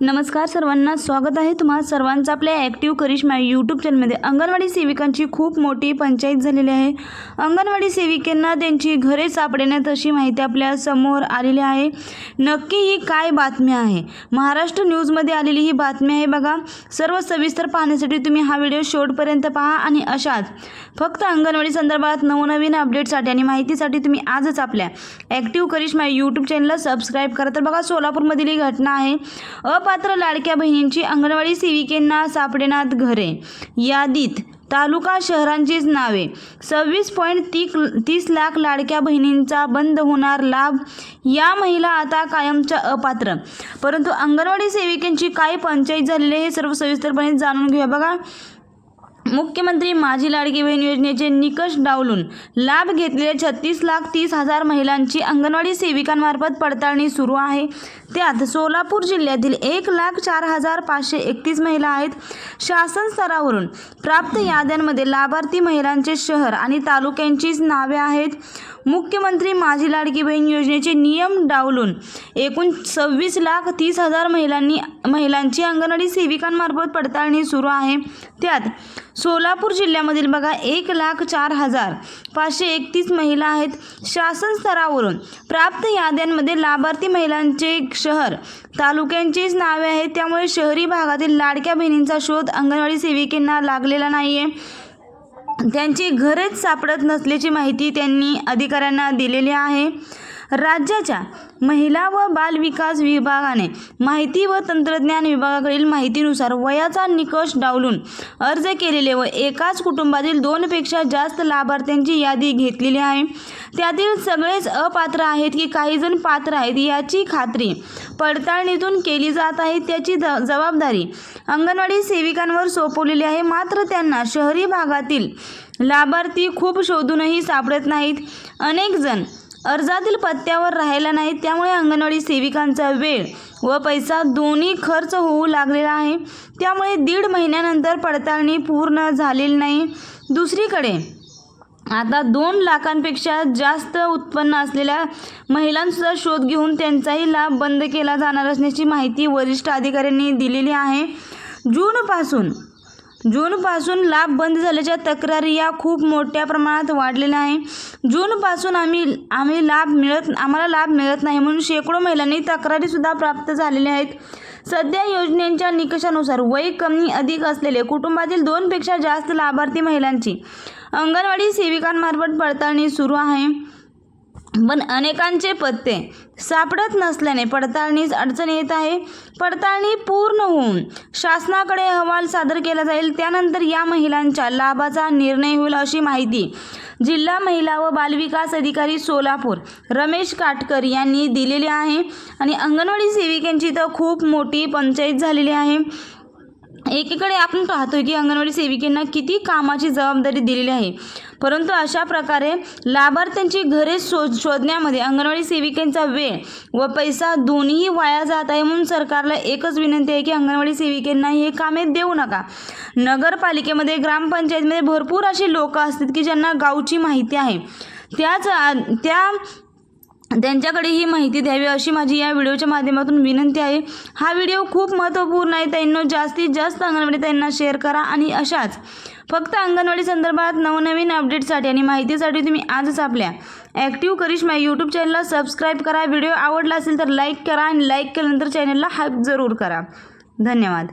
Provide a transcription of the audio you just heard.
नमस्कार सर्वांना स्वागत आहे तुम्हा सर्वांचं आपल्या ॲक्टिव्ह करिश्मा यूट्यूब चॅनलमध्ये अंगणवाडी सेविकांची खूप मोठी पंचायत झालेली आहे. अंगणवाडी सेविकांना त्यांची घरे सापडण्यात अशी माहिती आपल्यासमोर आलेली आहे. नक्की ही काय बातमी आहे? महाराष्ट्र न्यूजमध्ये आलेली ही बातमी आहे बघा. सर्व सविस्तर पाहण्यासाठी तुम्ही हा व्हिडिओ शेवटपर्यंत पहा आणि अशाच फक्त अंगणवाडी संदर्भात नवनवीन अपडेटसाठी आणि माहितीसाठी तुम्ही आजच आपल्या ॲक्टिव्ह करिश्मा यूट्यूब चॅनलला सबस्क्राईब करा. तर बघा सोलापूरमधील ही घटना आहे. अप अपात्र लाडक्या बहिणींची अंगणवाडी सेविकेंना सापडेनात घरे. यादीत तालुका शहरांचीच नावे. सव्वीस पॉईंट ती तीस लाख लाडक्या बहिणींचा बंद होणार लाभ या महिला आता कायमच्या अपात्र. परंतु अंगणवाडी सेविकेंची काय पंचायत झालेली हे सर्व सविस्तरपणे जाणून घेऊया. बघा मुख्यमंत्री माझी लाडकी बहीण योजनेचे निकष डावलून लाभ घेतलेल्या छत्तीस लाख तीस हजार महिलांची अंगणवाडी सेविकांमार्फत पडताळणी सुरू आहे. त्यात सोलापूर जिल्ह्यातील एक लाख चार हजार पाचशे एकतीस महिला आहेत. शासन स्तरावरून प्राप्त याद्यांमध्ये लाभार्थी महिलांचे शहर आणि तालुक्यांचीच नावे आहेत. मुख्यमंत्री माझी लाडकी बहीण योजनेचे नियम डावलून एकूण सव्वीस लाख तीस हजार महिलांनी महिलांची अंगणवाडी सेविकांमार्फत पडताळणी सुरू आहे. त्यात सोलापूर जिल्ह्यामधील बघा एक लाख चार हजार पाचशे एकतीस महिला आहेत. शासन स्तरावरून प्राप्त याद्यांमध्ये लाभार्थी महिलांचे शहर तालुक्यांचीच नावे आहेत. त्यामुळे शहरी भागातील लाडक्या बहिणींचा शोध अंगणवाडी सेविकेंना लागलेला नाही आहे त्यांची घरेच सापडत नसल्याची माहिती त्यांनी अधिकाऱ्यांना दिलेली आहे. राज्याच्या महिला व बालविकास विभागाने माहिती व तंत्रज्ञान विभागाकडील माहितीनुसार वयाचा निकष डावलून अर्ज केलेले व एकाच कुटुंबातील दोनपेक्षा जास्त लाभार्थ्यांची यादी घेतलेली आहे. त्यातील सगळेच अपात्र आहेत की काही जण पात्र आहेत याची खात्री पडताळणीतून केली जात आहे. त्याची ज जबाबदारी अंगणवाडी सेविकांवर सोपवलेली आहे. मात्र त्यांना शहरी भागातील लाभार्थी खूप शोधूनही सापडत नाहीत. अनेक जण अर्जातील पत्त्यावर राहिला नाही त्यामुळे अंगणवाडी सेविकांचा वेळ व पैसा दोन्ही खर्च होऊ लागलेला आहे. त्यामुळे दीड महिन्यानंतर पडताळणी पूर्ण झालेली नाही. दुसरीकडे आता दोन लाखांपेक्षा जास्त उत्पन्न असलेल्या महिलांचा शोध घेऊन त्यांचाही लाभ बंद केला जाणार असण्याची माहिती वरिष्ठ अधिकाऱ्यांनी दिलेली आहे. जूनपासून जूनपासून लाभ बंद झाल्याच्या तक्रारी या खूप मोठ्या प्रमाणात वाढलेल्या आहे. जूनपासून आम्ही आम्ही लाभ मिळत आम्हाला लाभ मिळत नाही म्हणून शेकडो महिलांनी तक्रारीसुद्धा प्राप्त झालेल्या आहेत. सध्या योजनेच्या निकषानुसार वय कमी अधिक असलेले कुटुंबातील दोनपेक्षा जास्त लाभार्थी महिलांची अंगणवाडी सेविकांमार्फत पडताळणी सुरू आहे. पण अनेकांचे पत्ते सापडत नसल्याने पडताळणीस अडचण येत आहे. पडताळणी पूर्ण होऊन शासनाकडे अहवाल सादर केला जाईल. त्यानंतर या महिलांच्या लाभाचा निर्णय होईल अशी माहिती जिल्हा महिला व बालविकास अधिकारी सोलापूर रमेश काटकर यांनी दिलेली आहे. आणि अंगणवाडी सेविकांची तर खूप मोठी पंचायत झालेली आहे. एकीकडे आपण पाहतोय की अंगणवाडी सेविकेंना किती कामाची जबाबदारी दिलेली आहे. परंतु अशा प्रकारे लाभार्थ्यांची घरे शोध शोधण्यामध्ये अंगणवाडी सेविकांचा वेळ व पैसा दोन्हीही वाया जात आहे म्हणून सरकारला एकच विनंती आहे की अंगणवाडी सेविकांना हे कामे देऊ नका. नगरपालिकेमध्ये ग्रामपंचायतमध्ये भरपूर अशी लोक असतात की ज्यांना गावची माहिती आहे. त्याच त्या त्यांच्याकडे ही माहिती द्यावी अशी माझी या व्हिडिओच्या माध्यमातून विनंती आहे. हा व्हिडिओ खूप महत्त्वपूर्ण आहे. त्यांना जास्तीत जास्त अंगणवाडी त्यांना शेअर करा आणि अशाच. फक्त अंगणवाडी संदर्भात नवनवीन अपडेटसाठी आणि माहितीसाठी तुम्ही आजच आपल्या ॲक्टिव्ह करिश्मा यूट्यूब चॅनलला सबस्क्राईब करा. व्हिडिओ आवडला असेल तर लाईक करा आणि लाईक केल्यानंतर चॅनलला हाईप जरूर करा. धन्यवाद.